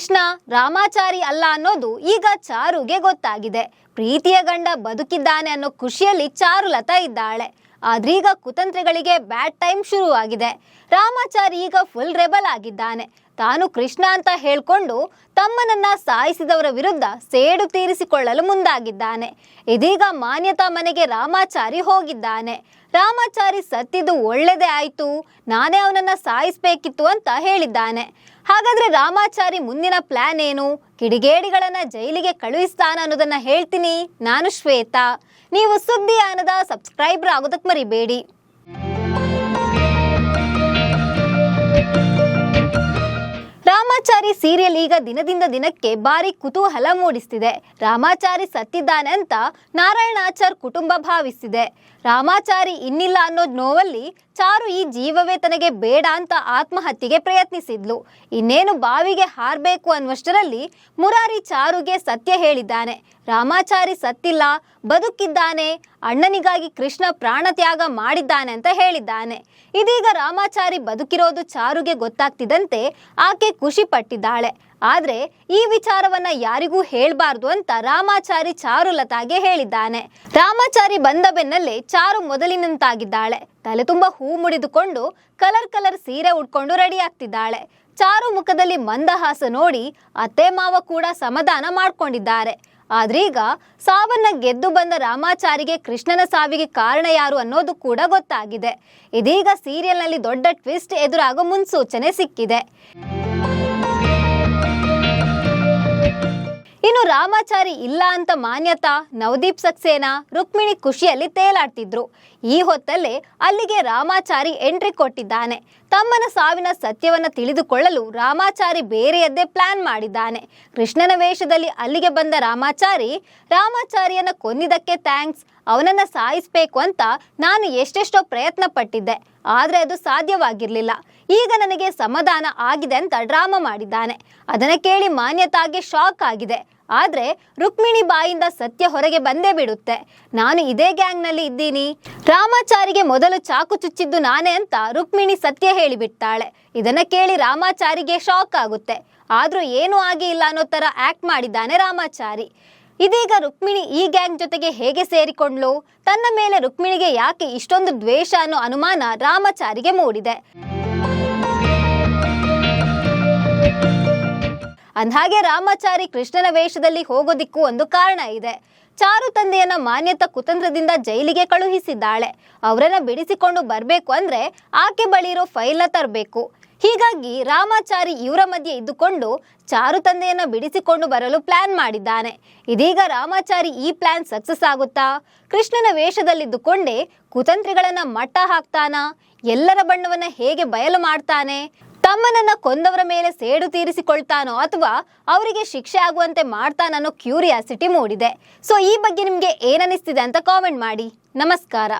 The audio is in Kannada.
ಕೃಷ್ಣ ರಾಮಾಚಾರಿ ಅಲ್ಲ ಅನ್ನೋದು ಈಗ ಚಾರುಗೆ ಗೊತ್ತಾಗಿದೆ. ಪ್ರೀತಿಯ ಗಂಡ ಬದುಕಿದ್ದಾನೆ ಅನ್ನೋ ಖುಷಿಯಲ್ಲಿ ಚಾರುಲತಾ ಇದ್ದಾಳೆ. ಆದ್ರೀಗ ಕುತಂತ್ರಿಗಳಿಗೆ ಬ್ಯಾಡ್ ಟೈಮ್ ಶುರುವಾಗಿದೆ. ರಾಮಾಚಾರಿ ಈಗ ಫುಲ್ ರೆಬಲ್ ಆಗಿದ್ದಾನೆ. ತಾನು ಕೃಷ್ಣ ಅಂತ ಹೇಳ್ಕೊಂಡು ತಮ್ಮನನ್ನ ಸಾಯಿಸಿದವರ ವಿರುದ್ಧ ಸೇಡು ತೀರಿಸಿಕೊಳ್ಳಲು ಮುಂದಾಗಿದ್ದಾನೆ. ಇದೀಗ ಮಾನ್ಯತಾ ಮನೆಗೆ ರಾಮಾಚಾರಿ ಹೋಗಿದ್ದಾನೆ. ರಾಮಾಚಾರಿ ಸತ್ತಿದ್ದು ಒಳ್ಳೆದೇ ಆಯ್ತು, ನಾನೇ ಅವನನ್ನ ಸಾಯಿಸ್ಬೇಕಿತ್ತು ಅಂತ ಹೇಳಿದ್ದಾನೆ. ಹಾಗಾದ್ರೆ ರಾಮಾಚಾರಿ ಮುಂದಿನ ಪ್ಲಾನ್ ಏನು? ಕಿಡಿಗೇಡಿಗಳನ್ನ ಜೈಲಿಗೆ ಕಳುಹಿಸ್ತಾನ ಅನ್ನೋದನ್ನ ಹೇಳ್ತೀನಿ. ನಾನು ಶ್ವೇತಾ. ನೀವು ಸುದ್ದಿ ಆನದ ಸಬ್ಸ್ಕ್ರೈಬರ್ ಆಗೋದಕ್ಕೆ ಮರಿಬೇಡಿ. ಸೀರಿಯಲ್ ಈಗ ದಿನದಿಂದ ದಿನಕ್ಕೆ ಭಾರಿ ಕುತೂಹಲ ಮೂಡಿಸ್ತಿದೆ. ರಾಮಾಚಾರಿ ಸತ್ತಿದ್ದಾನೆ ಅಂತ ನಾರಾಯಣಾಚಾರ್ ಕುಟುಂಬ ಭಾವಿಸ್ತಿದೆ ರಾಮಾಚಾರಿ ಇನ್ನಿಲ್ಲ ಅನ್ನೋ ನೋವಲ್ಲಿ ಚಾರು ಈ ಜೀವವೇ ತನಗೆ ಬೇಡ ಅಂತ ಆತ್ಮಹತ್ಯೆಗೆ ಪ್ರಯತ್ನಿಸಿದ್ಲು. ಇನ್ನೇನು ಬಾವಿಗೆ ಹಾರಬೇಕು ಅನ್ನುವಷ್ಟರಲ್ಲಿ ಮುರಾರಿ ಚಾರುಗೆ ಸತ್ಯ ಹೇಳಿದ್ದಾನೆ. ರಾಮಾಚಾರಿ ಸತ್ತಿಲ್ಲ, ಬದುಕಿದ್ದಾನೆ, ಅಣ್ಣನಿಗಾಗಿ ಕೃಷ್ಣ ಪ್ರಾಣತ್ಯಾಗ ಮಾಡಿದ್ದಾನೆ ಅಂತ ಹೇಳಿದ್ದಾನೆ. ಇದೀಗ ರಾಮಾಚಾರಿ ಬದುಕಿರೋದು ಚಾರುಗೆ ಗೊತ್ತಾಗ್ತಿದ್ದಂತೆ ಆಕೆ ಖುಷಿ ಪಟ್ಟಿದ್ದಾಳೆ. ಆದ್ರೆ ಈ ವಿಚಾರವನ್ನ ಯಾರಿಗೂ ಹೇಳಬಾರ್ದು ಅಂತ ರಾಮಾಚಾರಿ ಚಾರುಲತಾಗೆ ಹೇಳಿದ್ದಾನೆ. ರಾಮಾಚಾರಿ ಬಂದ ಬೆನ್ನಲ್ಲೇ ಚಾರು ಮೊದಲಿನಂತಾಗಿದ್ದಾಳೆ. ತಲೆ ತುಂಬ ಹೂ ಮುಡಿದುಕೊಂಡು ಕಲರ್ ಕಲರ್ ಸೀರೆ ಉಟ್ಕೊಂಡು ರೆಡಿ ಆಗ್ತಿದ್ದಾಳೆ. ಚಾರು ಮುಖದಲ್ಲಿ ಮಂದಹಾಸ ನೋಡಿ ಅತ್ತೆ ಮಾವ ಕೂಡ ಸಮಾಧಾನ ಮಾಡ್ಕೊಂಡಿದ್ದಾರೆ. ಆದ್ರೀಗ ಸಾವನ್ನ ಗೆದ್ದು ಬಂದ ರಾಮಾಚಾರಿಗೆ ಕೃಷ್ಣನ ಸಾವಿಗೆ ಕಾರಣ ಯಾರು ಅನ್ನೋದು ಕೂಡ ಗೊತ್ತಾಗಿದೆ. ಇದೀಗ ಸೀರಿಯಲ್ನಲ್ಲಿ ದೊಡ್ಡ ಟ್ವಿಸ್ಟ್ ಎದುರಾಗೋ ಮುನ್ಸೂಚನೆ ಸಿಕ್ಕಿದೆ. ಇನ್ನು ರಾಮಾಚಾರಿ ಇಲ್ಲ ಅಂತ ಮಾನ್ಯತಾ ನವದೀಪ್ ಸಕ್ಸೇನಾ, ರುಕ್ಮಿಣಿ ಖುಷಿಯಲ್ಲಿ ತೇಲಾಡ್ತಿದ್ರು. ಈ ಹೊತ್ತಲ್ಲೇ ಅಲ್ಲಿಗೆ ರಾಮಾಚಾರಿ ಎಂಟ್ರಿ ಕೊಟ್ಟಿದ್ದಾನೆ. ತಮ್ಮನ ಸಾವಿನ ಸತ್ಯವನ್ನ ತಿಳಿದುಕೊಳ್ಳಲು ರಾಮಾಚಾರಿ ಬೇರೆಯದ್ದೇ ಪ್ಲಾನ್ ಮಾಡಿದ್ದಾನೆ. ಕೃಷ್ಣನ ವೇಷದಲ್ಲಿ ಅಲ್ಲಿಗೆ ಬಂದ ರಾಮಾಚಾರಿ, ರಾಮಾಚಾರಿಯನ್ನ ಕೊಂದಿದ್ದಕ್ಕೆ ಥ್ಯಾಂಕ್ಸ್ ಅವನನ್ನ ಸಾಯಿಸ್ಬೇಕು ಅಂತ ನಾನು ಎಷ್ಟೆಷ್ಟೋ ಪ್ರಯತ್ನ ಪಟ್ಟಿದ್ದೆ ಆದ್ರೆ ಅದು ಸಾಧ್ಯವಾಗಿರಲಿಲ್ಲ. ಈಗ ನನಗೆ ಸಮಾಧಾನ ಆಗಿದೆ ಅಂತ ಡ್ರಾಮಾ ಮಾಡಿದ್ದಾನೆ. ಅದನ್ನ ಕೇಳಿ ಮಾನ್ಯತಾಗೆ ಶಾಕ್ ಆಗಿದೆ. ಆದ್ರೆ ರುಕ್ಮಿಣಿ ಬಾಯಿಂದ ಸತ್ಯ ಹೊರಗೆ ಬಂದೇ ಬಿಡುತ್ತೆ. ನಾನು ಇದೇ ಗ್ಯಾಂಗ್ನಲ್ಲಿ ಇದ್ದೀನಿ. ರಾಮಾಚಾರಿಗೆ ಮೊದಲು ಚಾಕು ಚುಚ್ಚಿದ್ದು ನಾನೇ ಅಂತ ರುಕ್ಮಿಣಿ ಸತ್ಯ ಹೇಳಿಬಿಡ್ತಾಳೆ ಇದನ್ನ ಕೇಳಿ ರಾಮಾಚಾರಿಗೆ ಶಾಕ್ ಆಗುತ್ತೆ. ಆದ್ರೂ ಏನೂ ಆಗಿ ಇಲ್ಲ ಅನ್ನೋ ತರ ಆಕ್ಟ್ ಮಾಡಿದ್ದಾನೆ ರಾಮಾಚಾರಿ. ಇದೀಗ ರುಕ್ಮಿಣಿ ಈ ಗ್ಯಾಂಗ್ ಜೊತೆಗೆ ಹೇಗೆ ಸೇರಿಕೊಂಡ್ಲು ತನ್ನ ಮೇಲೆ ರುಕ್ಮಿಣಿಗೆ ಯಾಕೆ ಇಷ್ಟೊಂದು ದ್ವೇಷ ಅನ್ನೋ ಅನುಮಾನ ರಾಮಾಚಾರಿಗೆ ಮೂಡಿದೆ. ಅಂದ್ಹಾಗೆ ರಾಮಾಚಾರಿ ಕೃಷ್ಣನ ವೇಷದಲ್ಲಿ ಹೋಗೋದಿಕ್ಕೂ ಒಂದು ಕಾರಣ ಇದೆ. ಚಾರು ತಂದೆಯನ್ನ ಮಾನ್ಯತ ಕುತಂತ್ರದಿಂದ ಜೈಲಿಗೆ ಕಳುಹಿಸಿದ್ದಾಳೆ. ಅವರನ್ನ ಬಿಡಿಸಿಕೊಂಡು ಬರಬೇಕು ಅಂದ್ರೆ ಆಕೆ ಬಳಿ ಇರೋ ಫೈಲ್ನ ತರಬೇಕು. ಹೀಗಾಗಿ ರಾಮಾಚಾರಿ ಇವರ ಮಧ್ಯೆ ಇದ್ದುಕೊಂಡು ಚಾರು ತಂದೆಯನ್ನು ಬಿಡಿಸಿಕೊಂಡು ಬರಲು ಪ್ಲಾನ್ ಮಾಡಿದ್ದಾನೆ. ಇದೀಗ ರಾಮಾಚಾರಿ ಈ ಪ್ಲಾನ್ ಸಕ್ಸಸ್ ಆಗುತ್ತಾ? ಕೃಷ್ಣನ ವೇಷದಲ್ಲಿದ್ದುಕೊಂಡೇ ಕುತಂತ್ರಿಗಳನ್ನ ಮಟ್ಟ ಹಾಕ್ತಾನ? ಎಲ್ಲರ ಬಣ್ಣವನ್ನ ಹೇಗೆ ಬಯಲು ಮಾಡ್ತಾನೆ? ತಮ್ಮನನ್ನ ಕೊಂದವರ ಮೇಲೆ ಸೇಡು ತೀರಿಸಿಕೊಳ್ತಾನೋ ಅಥವಾ ಅವರಿಗೆ ಶಿಕ್ಷೆ ಆಗುವಂತೆ ಮಾಡ್ತಾನೋ ಕ್ಯೂರಿಯಾಸಿಟಿ ಮೂಡಿದೆ. ಸೊ ಈ ಬಗ್ಗೆ ನಿಮಗೆ ಏನನಿಸ್ತಿದೆ ಅಂತ ಕಾಮೆಂಟ್ ಮಾಡಿ. ನಮಸ್ಕಾರ.